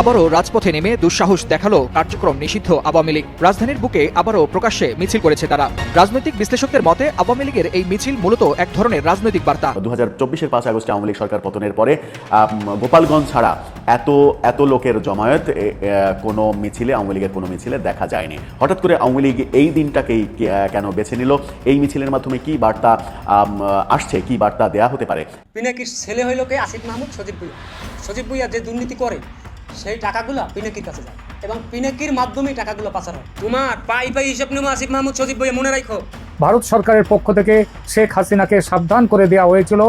আবারও রাজপথে নেমে দুঃসাহস দেখাল কার্যক্রম নিষিদ্ধ আওয়ামী লীগ। রাজধানীর বুকে আবারও প্রকাশ্যে মিছিল করেছে তারা। রাজনৈতিক বিশ্লেষকদের মতে আওয়ামী লীগের এই মিছিল মূলত এক ধরনের রাজনৈতিক বার্তা। দু হাজার চব্বিশের পাঁচ আগস্টে আওয়ামী লীগ সরকার পতনের পরে গোপালগঞ্জ ছাড়া এত এত লোকের জমায়েত কোনো মিছিলে আওয়ামী লীগের কোনো মিছিলে দেখা যায়নি। হঠাৎ করে আওয়ামী লীগ এই দিনটাকেই কেন বেছে নিল? এই মিছিলের মাধ্যমে কি বার্তা আসছে কি বার্তা দেয়া হতে পারে? পিনাকির ছেলে হইল কে? আসিফ মাহমুদ সজীব ভুইয়া। সজীব ভুইয়া যে দুর্নীতি করে সেই টাকাগুলো পিনাকির কাছে যায়। এবং পিনাকির মাধ্যমেই টাকাগুলো পাচার হয়। তোমার পাই পাই হিসাব নেব আসিফ মাহমুদ সজীব ভুইয়া মনে রাখো। ভারত সরকারের পক্ষ থেকে শেখ হাসিনাকে সাবধান করে দেওয়া হয়েছিল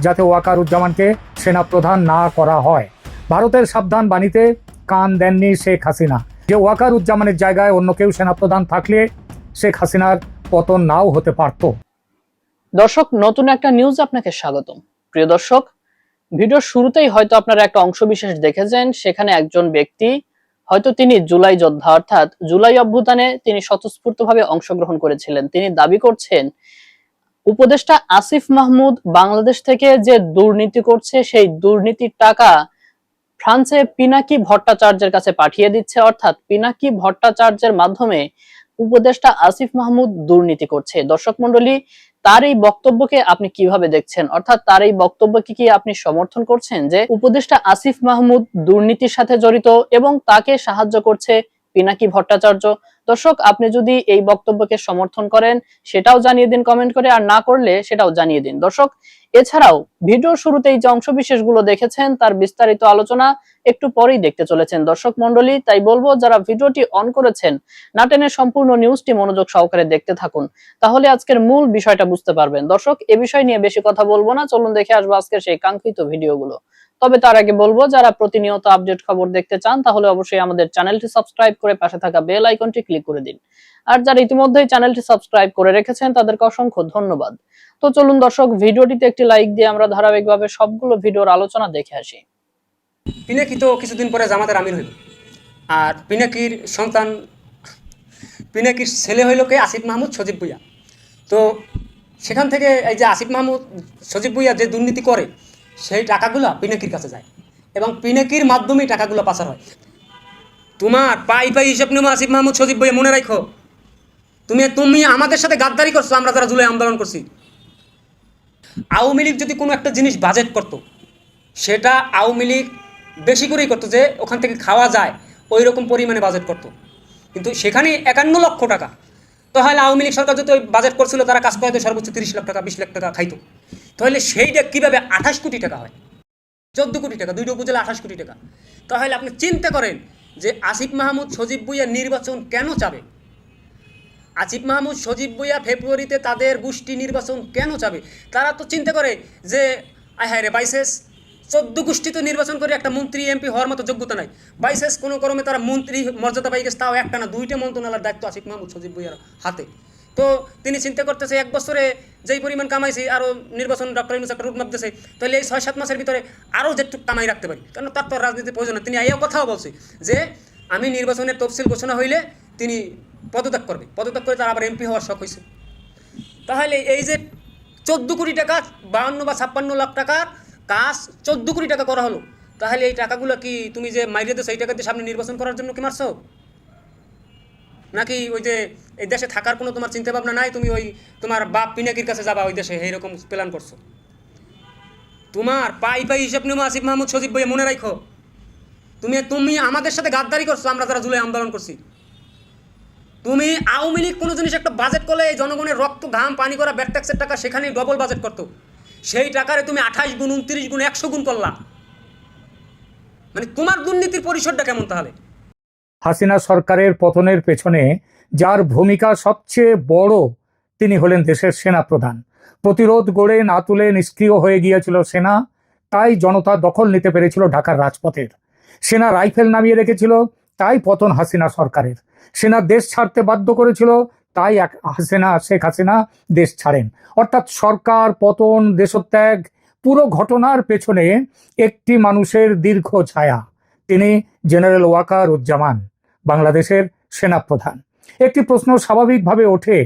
যাতে ওয়াকারুজ্জামানকে সেনাপ্রধান না করা হয়। ভারতের সাবধান বাণীতে কান দেননি শেখ হাসিনা। যে ওয়াকারুজ্জামানের জায়গায় অন্য কেউ সেনাপ্রধান থাকলে শেখ হাসিনার পতন নাও হতে পারত। দর্শক নতুন একটা নিউজ আপনাকে স্বাগতম। প্রিয় দর্শক ভিডিওর শুরুতেই হয়তো আপনারা একটা অংশ বিশেষ দেখেছেন, সেখানে একজন ব্যক্তি হয়তো তিনি জুলাই যোদ্ধা, অর্থাৎ জুলাই অভ্যুত্থানে তিনি স্বতঃস্ফূর্তভাবে অংশগ্রহণ করেছিলেন। তিনি দাবি করছেন, উপদেষ্টা আসিফ মাহমুদ বাংলাদেশ থেকে যে দুর্নীতি করছে, সেই দুর্নীতির টাকা ফ্রান্সে পিনাকি ভট্টাচার্যের কাছে পাঠিয়ে দিচ্ছে, অর্থাৎ পিনাকি ভট্টাচার্যের মাধ্যমে উপদেষ্টা আসিফ মাহমুদ দুর্নীতি করছে। দর্শক মন্ডলী তার এই বক্তব্যকে আপনি কীভাবে দেখছেন? অর্থাৎ তার এই বক্তব্যকে কি আপনি সমর্থন করছেন যে উপদেষ্টা আসিফ মাহমুদ দুর্নীতির সাথে জড়িত এবং তাকে সাহায্য করছে পিনাকি ভট্টাচার্য? দর্শক, আপনি যদি এই বক্তব্যকে সমর্থন করেন, সেটাও জানিয়ে দিন কমেন্ট করে, আর না করলে সেটাও জানিয়ে দিন। দর্শক, এছাড়াও ভিডিওর শুরুতেই যে অংশ বিশেষগুলো দেখেছেন, তার বিস্তারিত আলোচনা একটু পরেই দেখতে চলেছেন। দর্শক মন্ডলী তাই বলব, যারা ভিডিওটি অন করেছেন নাটেনের সম্পূর্ণ নিউজটি মনোযোগ সহকারে দেখতে থাকুন। তাহলে আজকের মূল বিষয়টা বুঝতে পারবেন। দর্শক, এ বিষয় নিয়ে বেশি কথা বলব না। চলুন দেখে আসব আজকের সেই কাঙ্ক্ষিত ভিডিওগুলো। তবে তার আগে বলব, যারা প্রতিনিয়ত আপডেট খবর দেখতে চান, তাহলে অবশ্যই আমাদের চ্যানেলটি সাবস্ক্রাইব করে পাশে থাকা বেল আইকনটি ক্লিক করে দিন। আর যারা ইতিমধ্যেই চ্যানেলটি সাবস্ক্রাইব করে রেখেছেন, তাদেরকে অসংখ্য ধন্যবাদ। তো চলুন দর্শক, ভিডিওটিতে একটি লাইক দিয়ে আমরা ধারাবাহিকভাবে সবগুলো ভিডিওর আলোচনা দেখে আসি। পিনাকি তো কিছুদিন পরে জামাতের আমির হইল। আর পিনাকির সন্তান, পিনাকির ছেলে হইল কে? আসিফ মাহমুদ সজীব ভুইয়া। তো সেখান থেকে এই যে আসিফ মাহমুদ সজীব ভুইয়া যে দুর্নীতি করে সেই টাকাগুলো পিনাকির কাছে যায়। এবং পিনাকির মাধ্যমেই টাকাগুলো পাচার হয়। তোমার পাই পাই হিসাব নেব আসিফ মাহমুদ সজীব ভুইয়া, মনে রাখো, তুমি তুমি আমাদের সাথে গাদ্দারি করছ, আমরা যারা জুলাই আন্দোলন করছি। আওয়ামী লীগ যদি কোনো একটা জিনিস বাজেট করতো, সেটা আওয়ামী লীগ বেশি করেই করতো যে ওখান থেকে খাওয়া যায় ওই রকম পরিমাণে বাজেট করতো। কিন্তু সেখানে একান্ন লক্ষ টাকা। তাহলে আওয়ামী লীগ সরকার যদি ওই বাজেট করছিল, তারা কাজ করে সর্বোচ্চ তিরিশ লাখ টাকা, বিশ লাখ টাকা খাইতো। তাহলে সেইটা কীভাবে আঠাশ কোটি টাকা হয়? চোদ্দ কোটি টাকা, দুইটা উপজেলা আঠাশ কোটি টাকা। তাহলে আপনি চিন্তা করেন যে আসিফ মাহমুদ, সজীব ভুইয়া নির্বাচন কেন চাবে আসিফ মাহমুদ, সজীব ভুইয়া ফেব্রুয়ারিতে তাদের গোষ্ঠী নির্বাচন কেন চাবে তারা তো চিন্তা করে যে, আয় হায় রে বাইসেস, চোদ্দ গোষ্ঠী তো নির্বাচন করে একটা মন্ত্রী, এমপি হওয়ার মতো যোগ্যতা নাই। বাইসেস কোনো ক্রমে তারা মন্ত্রী মর্যাদা পাই গেছে, তাও একটা না, দুইটা মন্ত্রণালয়ের দায়িত্ব আসিফ মাহমুদ, সজীব ভুইয়ার হাতে। তো তিনি চিন্তা করতেছে, এক বছরে যেই পরিমাণ কামাইছি আরও নির্বাচন ডক্টর ইউনুস একটা রুটম্যাপ দিয়েছে তাহলে এই ছয় সাত মাসের ভিতরে আরও যেটুকু কামাই রাখতে পারি। কারণ তার তো আর রাজনীতির প্রয়োজন তিনি এই কথাও বলছে যে, আমি নির্বাচনের তফসিল ঘোষণা হইলে তিনি পদত্যাগ করবে। পদত্যাগ করে তার আবার এমপি হওয়ার শখ হয়েছে তাহলে এই যে চোদ্দ কোটি টাকা বাহান্ন বা ছাপ্পান্ন লাখ টাকার কাজ চোদ্দ কোটি টাকা করা হলো, তাহলে এই টাকাগুলো কি তুমি যে মাইরে দিয়েছ এই টাকা দিয়ে সামনে নির্বাচন করার জন্য কি মারছো? নাকি ওই যে এই দেশে থাকার কোনো তোমার চিন্তা ভাবনা নাই? তুমি ওই তোমার বাপ পিনাকির কাছে যাবা ওই দেশে, এইরকম প্ল্যান করছ। তোমার পাই পাই হিসাব নেব আসিফ মাহমুদ সজীব ভাইয়া, মনে রাখো তুমি তুমি আমাদের সাথে গাদ্দারি করছ, আমরা যারা জুলাই আন্দোলন করছি। তুমি আওয়ামী লীগ কোনো জিনিস একটা বাজেট করলে এই জনগণের রক্ত, ঘাম, পানি করা ব্যাট ট্যাক্সের টাকা সেখানে ডবল বাজেট করতো। সেই টাকারে তুমি আঠাশ গুণ, উনত্রিশ গুণ, একশো গুণ করলা। মানে তোমার দুর্নীতির পরিসরটা কেমন তাহলে? হাসিনা সরকারের পতনের পেছনে যার ভূমিকা সবচেয়ে বড়, তিনি হলেন দেশের সেনাপ্রধান। প্রতিরোধ গড়ে না তুলে নিষ্ক্রিয় হয়ে গিয়েছিল সেনা, তাই জনতা দখল নিতে পেরেছিল ঢাকার রাজপথের সেনা রাইফেল নামিয়ে রেখেছিল, তাই পতন হাসিনা সরকারের। সেনা দেশ ছাড়তে বাধ্য করেছিল, তাই এক হাসিনা, শেখ হাসিনা দেশ ছাড়েন। অর্থাৎ সরকার, পতন, দেশত্যাগ, পুরো ঘটনার পেছনে একটি মানুষের দীর্ঘ ছায়া। তিনি জেনারেল ওয়াকার উজ্জামান, বাংলাদেশের সেনাপ্রধান। একটি প্রশ্ন স্বাভাবিকভাবে ওঠে,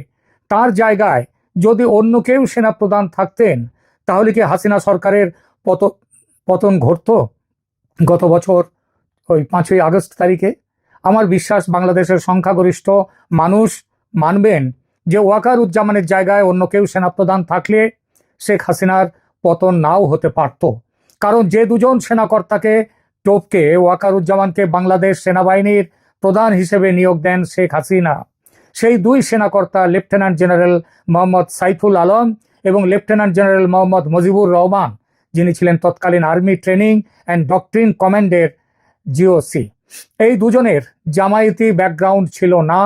তার জায়গায় যদি অন্য কেউ সেনাপ্রধান থাকতেন, তাহলে কি হাসিনা সরকারের পত, পতন ঘটত গত বছর, ওই পাঁচই আগস্ট তারিখে? আমার বিশ্বাস, বাংলাদেশের সংখ্যাগরিষ্ঠ মানুষ মানবেন যে ওয়াকার উজ্জামানের জায়গায় অন্য কেউ সেনাপ্রধান থাকলে শেখ হাসিনার পতন নাও হতে পারত। কারণ যে দুজন সেনাকর্তাকে টোপকে ওয়াকারুজ্জামানকে বাংলাদেশ সেনাবাহিনীর প্রধান হিসেবে নিয়োগ দেন শেখ হাসিনা। সেই দুই সেনাকর্তা, লেফটেন্যান্ট জেনারেল মোহাম্মদ সাইফুল আলম এবং লেফটেন্যান্ট জেনারেল মোহাম্মদ মজিবুর রহমান, যিনি ছিলেন তৎকালীন আর্মি ট্রেনিং অ্যান্ড ডক্ট্রিন কমান্ডের জিওসি। এই দুজনের জামায়াতি ব্যাকগ্রাউন্ড ছিল না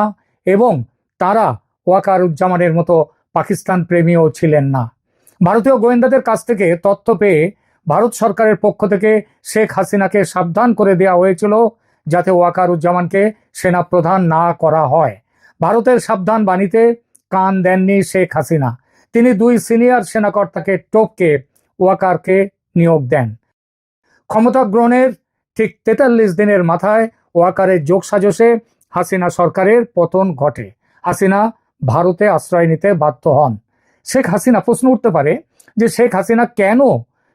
এবং তারা ওয়াকারুজ্জামানের মতো পাকিস্তান প্রেমীও ছিলেন না। ভারতীয় গোয়েন্দাদের কাছ থেকে তথ্য পেয়ে ভারত সরকারের পক্ষ থেকে শেখ হাসিনাকে সাবধান করে দেওয়া হয়েছিল যাতে ওয়াকারুজ্জামানকে সেনা সেনাপ্রধান না করা হয়। ভারতের সাবধান বাণীতে কান দেননি শেখ হাসিনা। তিনি দুই সিনিয়র সেনাকর্তাকে টোপকে ওয়াকারকে নিয়োগ দেন। ক্ষমতা গ্রহণের ঠিক তেতাল্লিশ দিনের মাথায় ওয়াকারের যোগসাজশে হাসিনা সরকারের পতন ঘটে। হাসিনা ভারতে আশ্রয় নিতে বাধ্য হন। শেখ হাসিনা প্রশ্ন উঠতে পারে যে শেখ হাসিনা কেন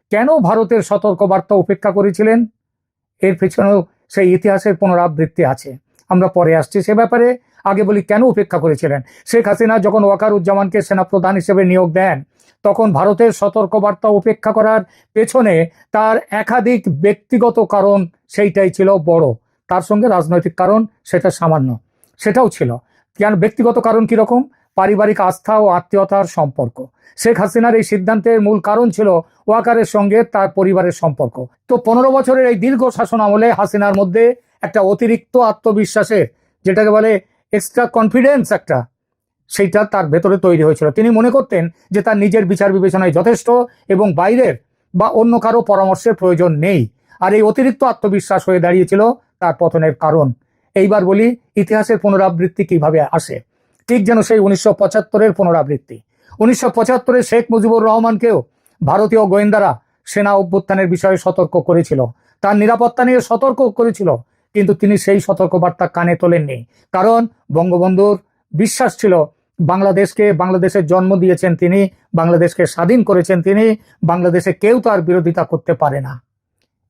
কেন ভারতের সতর্কবার্তা উপেক্ষা করেছিলেন? এর পেছনেও সেই ইতিহাসের পুনরাবৃত্তি আছে। আমরা পরে আসছি সে ব্যাপারে। আগে বলি, কেন উপেক্ষা করেছিলেন? শেখ হাসিনা যখন ওয়াকারুজ্জামানকে সেনাপ্রধান হিসেবে নিয়োগ দেন, তখন ভারতের সতর্কবার্তা উপেক্ষা করার পেছনে তার একাধিক ব্যক্তিগত কারণ সেইটাই ছিল বড়। তার সঙ্গে রাজনৈতিক কারণ সেটা সামান্য। সেটাও ছিল। কেন ব্যক্তিগত কারণ কীরকম? পারিবারিক আস্থা ও আত্মীয়তার সম্পর্ক। শেখ হাসিনার এই সিদ্ধান্তের মূল কারণ ছিল ওয়াকারের সঙ্গে তার পরিবারের সম্পর্ক। তো পনেরো বছরের এই দীর্ঘ শাসন আমলে হাসিনার মধ্যে একটা অতিরিক্ত আত্মবিশ্বাসের যেটাকে বলে এক্সট্রা কনফিডেন্স একটা, সেইটা তার ভেতরে তৈরি হয়েছিল। তিনি মনে করতেন যে তার নিজের বিচার বিবেচনায় যথেষ্ট এবং বাইরের বা অন্য কারও পরামর্শের প্রয়োজন নেই। আর এই অতিরিক্ত আত্মবিশ্বাস হয়ে দাঁড়িয়েছিল তার পতনের কারণ। এইবার বলি ইতিহাসের পুনরাবৃত্তি কীভাবে আসে। ঠিক যেন সেই উনিশশো পঁচাত্তরের পুনরাবৃত্তি। উনিশশো পঁচাত্তরে শেখ মুজিবুর রহমানকেও ভারতীয় গোয়েন্দারা সেনা অভ্যুত্থানের বিষয়ে সতর্ক করেছিল। তার নিরাপত্তা নিয়ে সতর্ক করেছিল, কিন্তু তিনি সেই সতর্কবার্তা কানে তোলেননি। কারণ বঙ্গবন্ধুর বিশ্বাস ছিল, বাংলাদেশকে বাংলাদেশের জন্ম দিয়েছেন তিনি, বাংলাদেশকে স্বাধীন করেছেন তিনি, বাংলাদেশে কেউ তার বিরোধিতা করতে পারে না।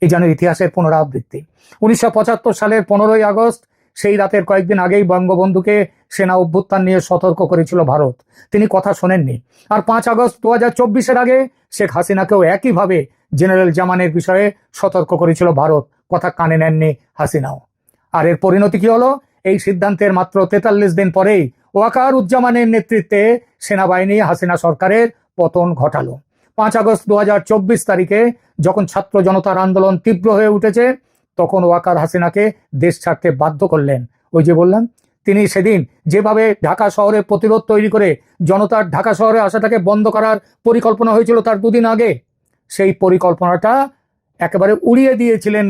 এই যেন ইতিহাসের পুনরাবৃত্তি। উনিশশো পঁচাত্তর সালের পনেরোই আগস্ট সেই রাতের কয়েকদিন আগেই বঙ্গবন্ধুকে সেনা অভ্যুত্থান নিয়ে সতর্ক করেছিল ভারত। তিনি কথা শোনেননি। আর পাঁচ আগস্ট দু হাজার চব্বিশের আগে শেখ হাসিনাকেও একইভাবে জেনারেল জামানের বিষয়ে সতর্ক করেছিল ভারত। কথা কানে নেননি হাসিনাও। আর এর পরিণতি কি হলো? এই সিদ্ধান্তের মাত্র তেতাল্লিশ দিন পরেই ওয়াকার উজ্জামানের নেতৃত্বে সেনাবাহিনী হাসিনা সরকারের পতন ঘটালো। পাঁচ আগস্ট দু হাজার চব্বিশ তারিখে যখন ছাত্র জনতার আন্দোলন তীব্র হয়ে উঠেছে তখন ওয়াকার হাসিনাকে দেশ ছাড়তে বাধ্য করলেন। ওই যে বললাম, তিনি সেদিন যেভাবে ঢাকা শহরে প্রতিরোধ তৈরি করে জনতার ঢাকা শহরে আসাটাকে বন্ধ করার পরিকল্পনা হয়েছিল তার দুদিন আগে, সেই পরিকল্পনাটা একেবারে উড়িয়ে দিয়েছিলেন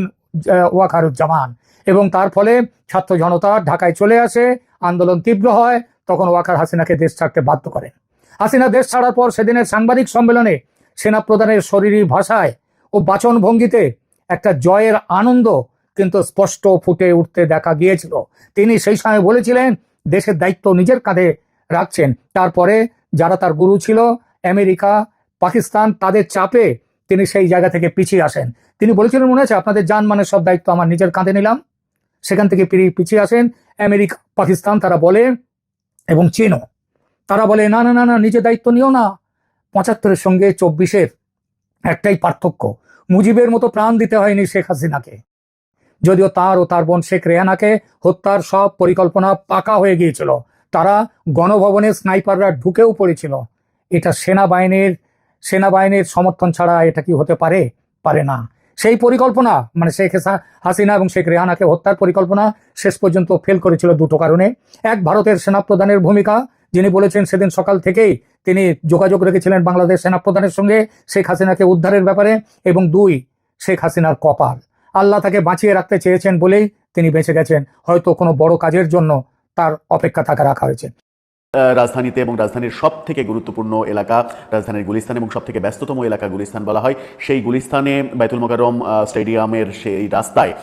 ওয়াকারুজ্জামান। এবং তার ফলে ছাত্র জনতা ঢাকায় চলে আসে, আন্দোলন তীব্র হয়, তখন ওয়াকার হাসিনাকে দেশ ছাড়তে বাধ্য করেন। হাসিনা দেশ ছাড়ার পর সেদিনের সাংবাদিক সম্মেলনে সেনাপ্রধানের শরীরী ভাষায় ও বাচন ভঙ্গিতে একটা জয়ের আনন্দ কিন্তু স্পষ্ট ফুটে উঠতে দেখা গিয়েছিল। তিনি সেই সময় বলেছিলেন, দেশের দায়িত্ব নিজের কাঁধে রাখছেন। তারপরে যারা তার গুরু ছিল, আমেরিকা, পাকিস্তান, তাদের চাপে তিনি সেই জায়গা থেকে পিছিয়ে আসেন। তিনি বলেছিলেন, মনে আছে আপনাদের জানমানের সব দায়িত্ব আমার নিজের কাঁধে নিলাম। সেখান থেকে পিছিয়ে আসেন। আমেরিকা, পাকিস্তান, তারা বলে, এবং চীনও। তারা বলে, না না না না, নিজের দায়িত্ব নিও না। পঁচাত্তরের সঙ্গে চব্বিশের একটাই পার্থক্য। মুজিবের মতো প্রাণ দিতে হয়নি শেখ হাসিনাকে। যদিও তার ও তার বোন শেখ রেহানাকে হত্যার সব পরিকল্পনা পাকা হয়ে গিয়েছিল। তারা গণভবনে স্নাইপাররা ঢুকেও পড়েছিল। এটা সেনাবাহিনীর সেনাবাহিনীর সমর্থন ছাড়া এটা কি হতে পারে? পারে না। সেই পরিকল্পনা মানে শেখ হাসা- হাসিনা এবং শেখ রেহানাকে হত্যার পরিকল্পনা শেষ পর্যন্ত ফেল করেছিল দুটো কারণে। এক, ভারতের সেনাপ্রধানের ভূমিকা যিনি বলেছেন সেদিন সকাল থেকেই তিনি যোগাযোগ রেখেছিলেন বাংলাদেশ সেনাপ্রধানের সঙ্গে শেখ হাসিনাকে উদ্ধারের ব্যাপারে এবং দুই, শেখ হাসিনার কপাল। আল্লাহ তাকে বাঁচিয়ে রাখতে চেয়েছেন বলেই তিনি বেঁচে গেছেন। হয়তো কোনো বড় কাজের জন্য তার অপেক্ষা থাকা রাখা হয়েছে। রাজধানীতে এবং রাজধানীর সব থেকে গুরুত্বপূর্ণ এলাকা রাজধানীর গুলিস্তান এবং সব থেকে ব্যস্ততম এলাকা গুলিস্তান বলা হয়। সেই গুলিস্তানে বাইতুল মোকাররম আহ, স্টেডিয়ামের সেই রাস্তায়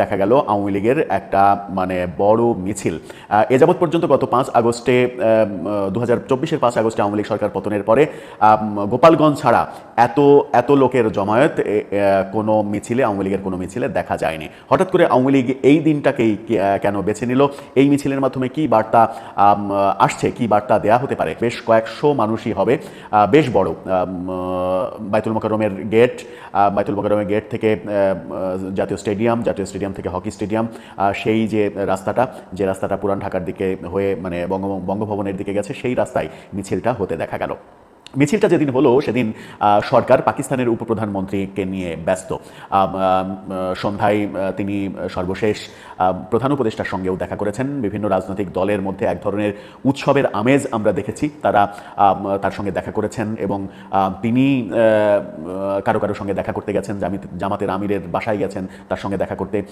দেখা গেল আওয়ামী লীগের একটা মানে বড় মিছিল। এ যাবৎ পর্যন্ত গত পাঁচ আগস্টে দু হাজার চব্বিশের পাঁচ আগস্টে আওয়ামী লীগ সরকার পতনের পরে গোপালগঞ্জ ছাড়া এত এত লোকের জমায়েত কোনো মিছিলে আওয়ামী লীগের কোনো মিছিলে দেখা যায়নি। হঠাৎ করে আওয়ামী লীগ এই দিনটাকেই কেন বেছে নিল? এই মিছিলের মাধ্যমে কি বার্তা আসছে? কি বার্তা দেয়া হতে পারে? বেশ কয়েকশো মানুষই হবে। বেশ বড়। বাইতুল মোকারমের গেট বাইতুল মোকারমের গেট থেকে জাতীয় স্টেডিয়াম জাতীয় স্টেডিয়াম থেকে হকি স্টেডিয়াম সেই যে রাস্তাটা যে রাস্তাটা পুরান ঢাকার দিকে হয়ে মানে বঙ্গ বঙ্গভবনের দিকে গেছে, সেই রাস্তায় মিছিলটা হতে দেখা গেল। মিছিলটা যেদিন হলো, সেদিন সরকার পাকিস্তানের উপপ্রধানমন্ত্রীকে নিয়ে ব্যস্ত। সন্ধ্যায় তিনি সর্বশেষ প্রধান উপদেষ্টার সঙ্গেও দেখা করেছেন। বিভিন্ন রাজনৈতিক দলের মধ্যে এক ধরনের উৎসবের আমেজ আমরা দেখেছি। তারা তার সঙ্গে দেখা করেছেন এবং তিনি কারও কারও সঙ্গে দেখা করতে গেছেন। জামিত- জামাতের আমিরের বাসায় গেছেন তার সঙ্গে দেখা করতে।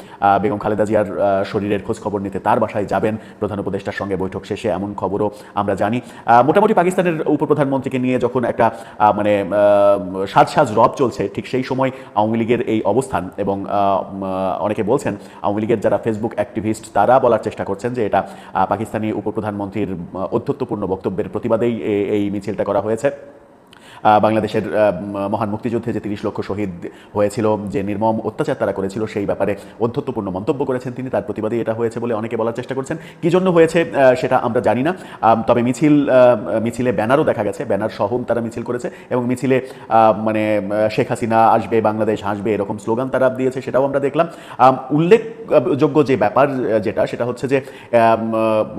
বেগম খালেদা জিয়ার শরীরের খোঁজ খবর নিতে তার বাসায় যাবেন প্রধান উপদেষ্টার সঙ্গে বৈঠক শেষে। এমন খবরও আমরা জানি। মোটামুটি পাকিস্তানের উপপ্রধানমন্ত্রীকে নিয়ে যখন একটা মানে সাজ সাজ রব চলছে, ঠিক সেই সময় আওয়ামী লীগের এই অবস্থান এবং অনেকে বলছেন আওয়ামী লীগের যারা ফেসবুক অ্যাক্টিভিস্ট তারা বলার চেষ্টা করছেন যে এটা পাকিস্তানি উপপ্রধানমন্ত্রীর অধ্যত্বপূর্ণ বক্তব্যের প্রতিবাদেই এই মিছিলটা করা হয়েছে। বাংলাদেশের মহান মুক্তিযুদ্ধে যে তিরিশ লক্ষ শহীদ হয়েছিল, যে নির্মম অত্যাচার তারা করেছিল, সেই ব্যাপারে অধ্যত্বপূর্ণ মন্তব্য করেছেন তিনি। তার প্রতিবাদে এটা হয়েছে বলে অনেকে বলার চেষ্টা করছেন। কি জন্য হয়েছে সেটা আমরা জানি না। তবে মিছিল মিছিলে ব্যানারও দেখা গেছে। ব্যানার সহ তারা মিছিল করেছে এবং মিছিলে মানে শেখ হাসিনা আসবে, বাংলাদেশ হাসবে, এরকম স্লোগান তারা দিয়েছে, সেটাও আমরা দেখলাম। উল্লেখযোগ্য যে ব্যাপার যেটা, সেটা হচ্ছে যে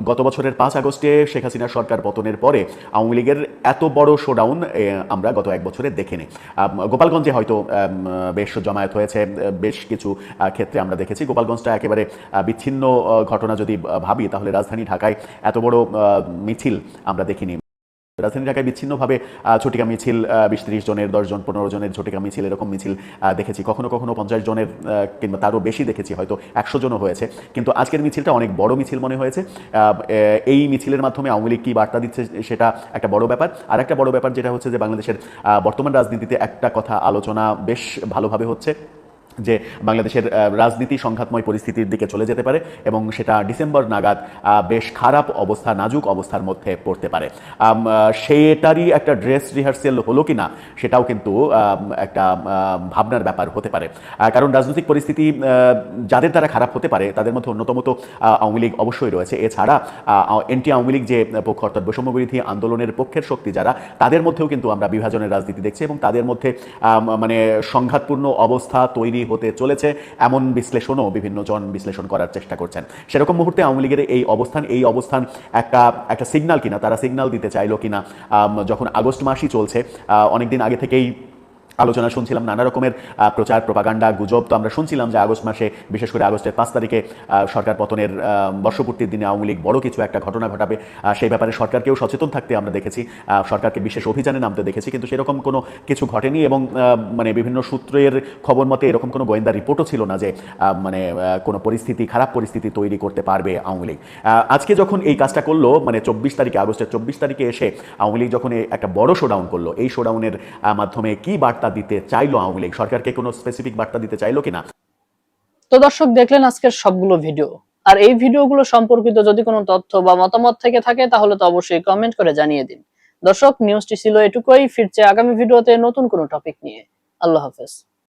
গত বছরের পাঁচ আগস্টে শেখ হাসিনার সরকার পতনের পরে আওয়ামী লীগের এত বড় শোডাউন আমরা গত এক বছরে দেখিনি। গোপালগঞ্জে হয়তো বেশ জমায়েত হয়েছে বেশ কিছু ক্ষেত্রে আমরা দেখেছি। গোপালগঞ্জটা একেবারে বিচ্ছিন্ন ঘটনা যদি ভাবি, তাহলে রাজধানী ঢাকায় এত বড় মিছিল আমরা দেখিনি। রাজধানী ঢাকায় বিচ্ছিন্নভাবে ঝটিকা মিছিল বিশ ত্রিশ জনের দশ জন পনেরো জনের ঝটিকা মিছিল, এরকম মিছিল দেখেছি। কখনো কখনো পঞ্চাশ জনের কিংবা তারও বেশি দেখেছি, হয়তো একশো জনও হয়েছে। কিন্তু আজকের মিছিলটা অনেক বড় মিছিল মনে হয়েছে। এই মিছিলের মাধ্যমে আওয়ামী লীগ কী বার্তা দিচ্ছে, সেটা একটা বড় ব্যাপার। আর একটা বড় ব্যাপার যেটা হচ্ছে যে, বাংলাদেশের বর্তমান রাজনীতিতে একটা কথা আলোচনা বেশ ভালোভাবে হচ্ছে। যে বাংলাদেশের রাজনীতি সংঘাতময় পরিস্থিতির দিকে চলে যেতে পারে এবং সেটা ডিসেম্বর নাগাদ বেশ খারাপ অবস্থা, নাজুক অবস্থার মধ্যে পড়তে পারে। সেটারই একটা ড্রেস রিহার্সেল হলো কি না সেটাও কিন্তু একটা ভাবনার ব্যাপার হতে পারে। কারণ রাজনৈতিক পরিস্থিতি যাদের দ্বারা খারাপ হতে পারে তাদের মধ্যে অন্যতম তো আওয়ামী লীগ অবশ্যই রয়েছে। এছাড়া এনটি আওয়ামী লীগ যে পক্ষ অর্থাৎ বৈষম্য বিরোধী আন্দোলনের পক্ষের শক্তি যারা, তাদের মধ্যেও কিন্তু আমরা বিভাজনের রাজনীতি দেখছি এবং তাদের মধ্যে মানে সংঘাতপূর্ণ অবস্থা তৈরি হতে চলেছে, এমন বিশ্লেষণও বিভিন্ন জন বিশ্লেষণ করার চেষ্টা করছেন। সেরকম মুহূর্তে আওয়ামী লীগের এই অবস্থান এই অবস্থান একটা একটা সিগনাল কিনা, তারা সিগনাল দিতে চাইলো কিনা যখন আগস্ট মাসই চলছে অনেকদিন আগে থেকেই আলোচনা শুনছিলাম, নানা রকমের প্রচার, প্রপাগান্ডা, গুজব। তো আমরা শুনছিলাম যে আগস্ট মাসে, বিশেষ করে আগস্টের পাঁচ তারিখে সরকার পতনের বর্ষপূর্তির দিনে আওয়ামী লীগ বড় কিছু একটা ঘটনা ঘটাবে সেই ব্যাপারে সরকারকেও সচেতন থাকতে আমরা দেখেছি। সরকারকে বিশেষ অভিযানে নামতে দেখেছি, কিন্তু সেরকম কোনো কিছু ঘটেনি এবং মানে বিভিন্ন সূত্রের খবর মতে এরকম কোনো গোয়েন্দা রিপোর্টও ছিল না যে মানে কোনো পরিস্থিতি, খারাপ পরিস্থিতি তৈরি করতে পারবে আওয়ামী লীগ। আজকে যখন এই কাজটা করল মানে চব্বিশ তারিখে, আগস্টের চব্বিশ তারিখে এসে আওয়ামী লীগ যখন একটা বড় শোডাউন করল, এই শোডাউনের মাধ্যমে কি বার্তা দিতে চাইলো আওয়ামী লীগ? সরকারকে কোনো স্পেসিফিক বার্তা দিতে চাইলো কিনা? তো দর্শক, দেখলেন আজকের সবগুলো ভিডিও আর এই ভিডিওগুলো সম্পর্কিত যদি কোনো তথ্য বা মতামত থেকে থাকে, তাহলে তো অবশ্যই কমেন্ট করে জানিয়ে দিন। দর্শক নিউজটি ছিল এটুকুই। ফিরছে আগামী ভিডিওতে নতুন কোনো টপিক নিয়ে। আল্লাহ হাফেজ।